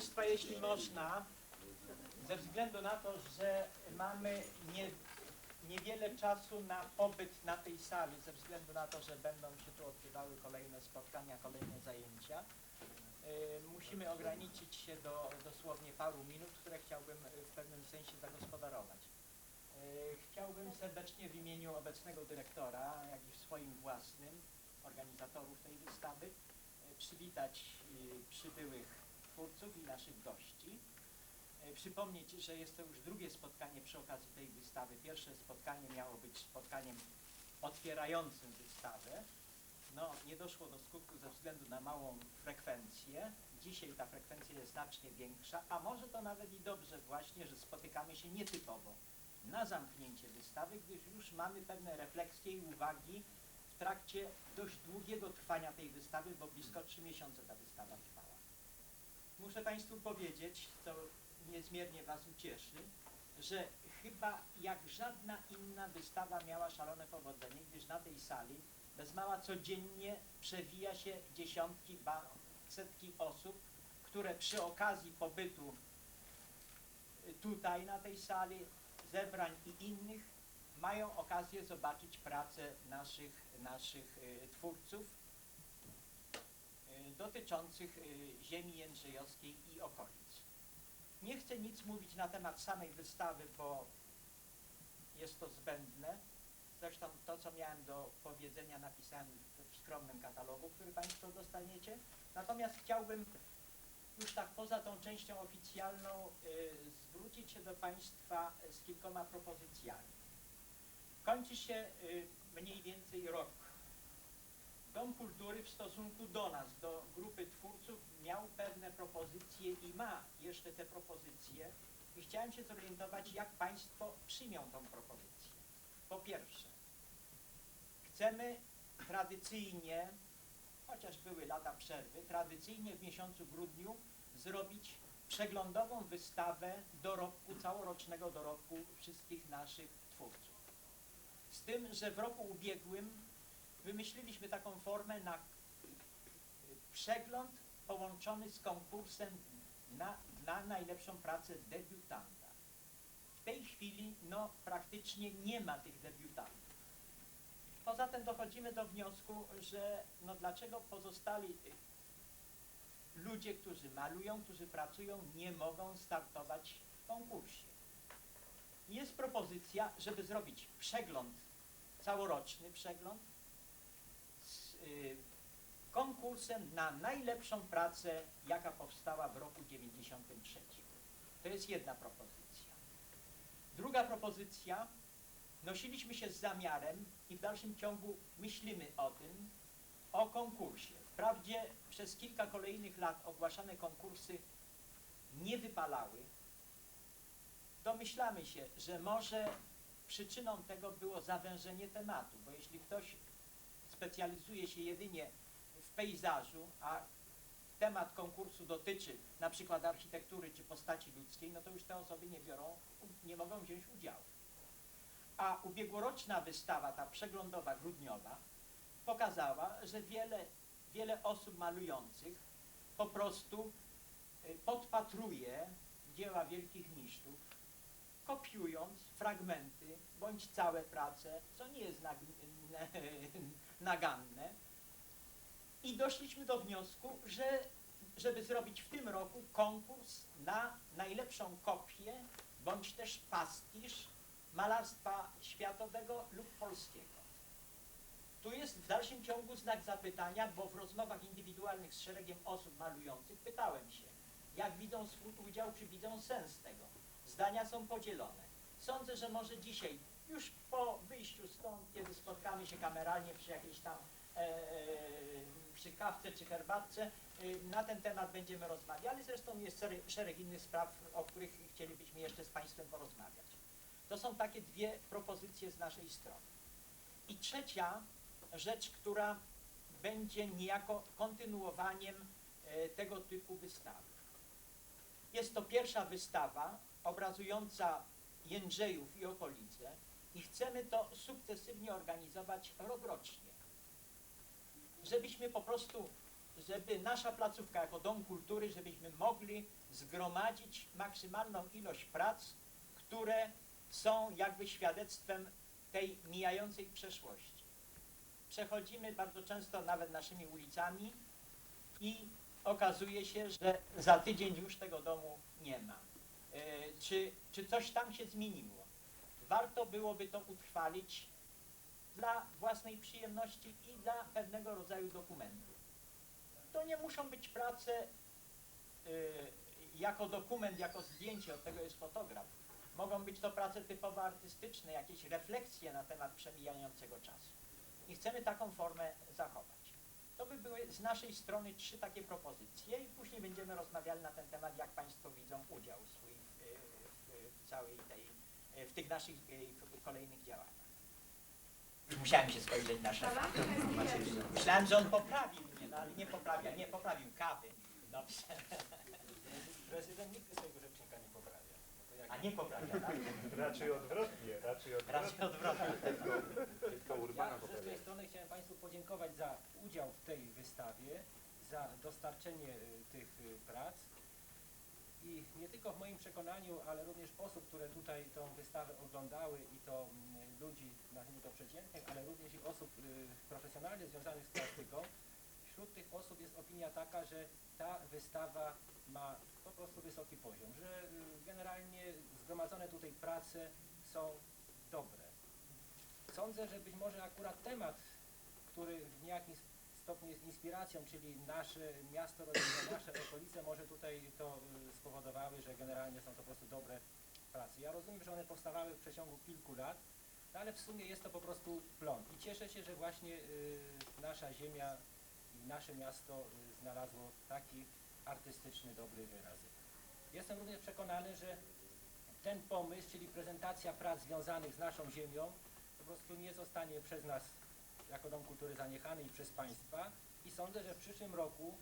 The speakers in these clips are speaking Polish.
Państwa, jeśli można, ze względu na to, że mamy nie, niewiele czasu na pobyt na tej sali, ze względu na to, że będą się tu odbywały kolejne spotkania, kolejne zajęcia, y, musimy ograniczyć się do dosłownie paru minut, które chciałbym y, w pewnym sensie zagospodarować. Y, Chciałbym serdecznie w imieniu obecnego dyrektora, jak i w swoim własnym, organizatorów tej wystawy, y, przywitać y, przybyłych twórców i naszych gości. Y, Przypomnieć, że jest to już drugie spotkanie przy okazji tej wystawy. Pierwsze spotkanie miało być spotkaniem otwierającym wystawę. No, nie doszło do skutku ze względu na małą frekwencję. Dzisiaj ta frekwencja jest znacznie większa, a może to nawet i dobrze właśnie, że spotykamy się nietypowo na zamknięcie wystawy, gdyż już mamy pewne refleksje i uwagi w trakcie dość długiego trwania tej wystawy, bo blisko trzy miesiące ta wystawa trwała. Muszę Państwu powiedzieć, co niezmiernie Was ucieszy, że chyba jak żadna inna wystawa miała szalone powodzenie, gdyż na tej sali bez mała codziennie przewija się dziesiątki, ba setki osób, które przy okazji pobytu y, tutaj na tej sali, zebrań i innych mają okazję zobaczyć pracę naszych, naszych y, twórców dotyczących y, ziemi jędrzejowskiej i okolic. Nie chcę nic mówić na temat samej wystawy, bo jest to zbędne. Zresztą to, co miałem do powiedzenia, napisałem w skromnym katalogu, który Państwo dostaniecie. Natomiast chciałbym już tak poza tą częścią oficjalną y, zwrócić się do Państwa z kilkoma propozycjami. Kończy się y, mniej więcej rok. Dom Kultury w stosunku do nas, do grupy twórców miał pewne propozycje i ma jeszcze te propozycje i chciałem się zorientować, jak Państwo przyjmą tą propozycję. Po pierwsze, chcemy tradycyjnie, chociaż były lata przerwy, tradycyjnie w miesiącu grudniu zrobić przeglądową wystawę dorobku, całorocznego dorobku wszystkich naszych twórców. Z tym, że w roku ubiegłym wymyśliliśmy taką formę na przegląd połączony z konkursem na, na najlepszą pracę debiutanta. W tej chwili no, praktycznie nie ma tych debiutantów. Poza tym dochodzimy do wniosku, że no dlaczego pozostali ludzie, którzy malują, którzy pracują, nie mogą startować w konkursie. Jest propozycja, żeby zrobić przegląd, całoroczny przegląd konkursem na najlepszą pracę, jaka powstała w roku 93. To jest jedna propozycja. Druga propozycja, nosiliśmy się z zamiarem i w dalszym ciągu myślimy o tym, o konkursie. Wprawdzie przez kilka kolejnych lat ogłaszane konkursy nie wypalały. Domyślamy się, że może przyczyną tego było zawężenie tematu, bo jeśli ktoś specjalizuje się jedynie w pejzażu, a temat konkursu dotyczy na przykład architektury czy postaci ludzkiej, no to już te osoby nie biorą, nie mogą wziąć udziału. A ubiegłoroczna wystawa, ta przeglądowa, grudniowa, pokazała, że wiele, wiele osób malujących po prostu y, podpatruje dzieła wielkich mistrzów, kopiując fragmenty bądź całe prace, co nie jest naganne. I doszliśmy do wniosku, że żeby zrobić w tym roku konkurs na najlepszą kopię bądź też pastisz malarstwa światowego lub polskiego. Tu jest w dalszym ciągu znak zapytania, bo w rozmowach indywidualnych z szeregiem osób malujących pytałem się, jak widzą swój udział, czy widzą sens tego. Zdania są podzielone. Sądzę, że może dzisiaj, już po wyjściu stąd, kiedy spotkamy się kameralnie przy jakiejś tam e, przy kawce czy herbatce, e, na ten temat będziemy rozmawiali. Zresztą jest szereg, szereg innych spraw, o których chcielibyśmy jeszcze z Państwem porozmawiać. To są takie dwie propozycje z naszej strony. I trzecia rzecz, która będzie niejako kontynuowaniem e, tego typu wystawy. Jest to pierwsza wystawa obrazująca Jędrzejów i okolice i chcemy to sukcesywnie organizować rokrocznie. Żebyśmy po prostu żeby nasza placówka jako dom kultury, żebyśmy mogli zgromadzić maksymalną ilość prac, które są jakby świadectwem tej mijającej przeszłości. Przechodzimy bardzo często nawet naszymi ulicami i okazuje się, że za tydzień już tego domu nie ma. E, Czy, czy coś tam się zmieniło? Warto byłoby to utrwalić dla własnej przyjemności i dla pewnego rodzaju dokumentu. To nie muszą być prace y, jako dokument, jako zdjęcie, od tego jest fotograf. Mogą być to prace typowo artystyczne, jakieś refleksje na temat przemijającego czasu. I chcemy taką formę zachować. To by były z naszej strony trzy takie propozycje i później będziemy rozmawiali na ten temat, jak Państwo widzą udział swój w, w, w całej tej, w tych naszych y, kolejnych działaniach. Musiałem się spojrzeć na szefa. Myślałem, że on poprawił mnie, no ale nie poprawia, nie poprawił kawy. Dobrze. Prezydent nigdy swojego rzecznika nie poprawia. A nie poprawia, tak? Raczej odwrotnie, raczej Raczej odwrotnie. odwrotnie. Tylko Urbana Ja poprawia. swojej strony chciałem Państwu podziękować za udział w tej wystawie, za dostarczenie y, tych y, prac i nie tylko w moim przekonaniu, ale również osób, które tutaj tą wystawę oglądały i to mm, ludzi, nazwijmy to przeciętnych, ale również i osób y, profesjonalnie związanych z plastyką. Wśród tych osób jest opinia taka, że ta wystawa ma po prostu wysoki poziom, że y, generalnie zgromadzone tutaj prace są dobre. Sądzę, że być może akurat temat, który w niejakim stopniu jest inspiracją, czyli nasze miasto rodzinne, nasze okolice, może tutaj to y, spowodowały, że generalnie są to po prostu dobre prace. Ja rozumiem, że one powstawały w przeciągu kilku lat, no ale w sumie jest to po prostu plon. I cieszę się, że właśnie y, nasza ziemia i nasze miasto y, znalazło taki artystyczny, dobry wyrazy. Jestem również przekonany, że ten pomysł, czyli prezentacja prac związanych z naszą ziemią, po prostu nie zostanie przez nas jako Dom Kultury zaniechany i przez Państwa. I sądzę, że w przyszłym roku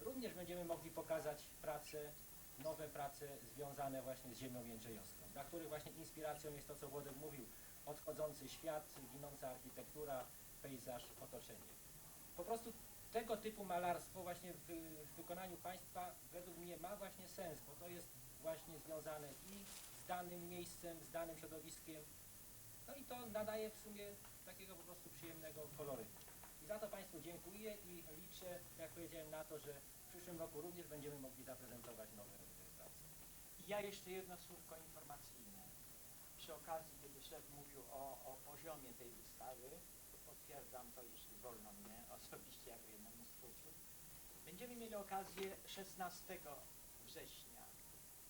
również będziemy mogli pokazać prace, nowe prace związane właśnie z ziemią jędrzejowską, dla których właśnie inspiracją jest to, co Włodek mówił, odchodzący świat, ginąca architektura, pejzaż, otoczenie. Po prostu tego typu malarstwo właśnie w, w wykonaniu Państwa według mnie ma właśnie sens, bo to jest właśnie związane i z danym miejscem, z danym środowiskiem, no i to nadaje w sumie takiego po prostu przyjemnego kolorytu. I za to Państwu dziękuję i liczę, jak powiedziałem, na to, że w przyszłym roku również będziemy mogli zaprezentować nowe prace. Ja jeszcze jedno słówko informacyjne. Przy okazji, kiedy szef mówił o, o poziomie tej wystawy, potwierdzam to, jeśli wolno mnie osobiście jako jednemu z twórców. Będziemy mieli okazję 16 września,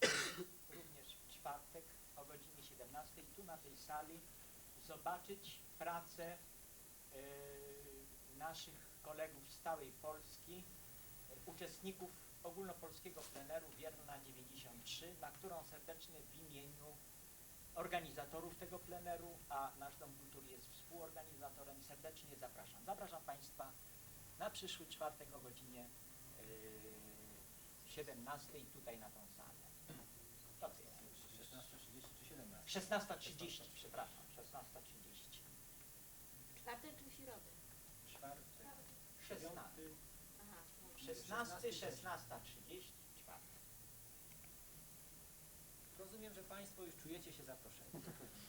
również w czwartek o godzinie 17 tu na tej sali zobaczyć pracę e, naszych kolegów z całej Polski, e, uczestników ogólnopolskiego pleneru Wierna 93, na którą serdecznie w imieniu organizatorów tego pleneru, a nasz Dom Kultury jest współorganizatorem, serdecznie zapraszam. Zapraszam Państwa na przyszły czwartek o godzinie yy, 17 tutaj na tą salę. To tyle. 16.30 czy 17? 16.30, przepraszam, 16.30. Czwartek czy środę? Czwartek. 16. Aha. 16, 16.30, czwartek. Rozumiem, że Państwo już czujecie się zaproszeni.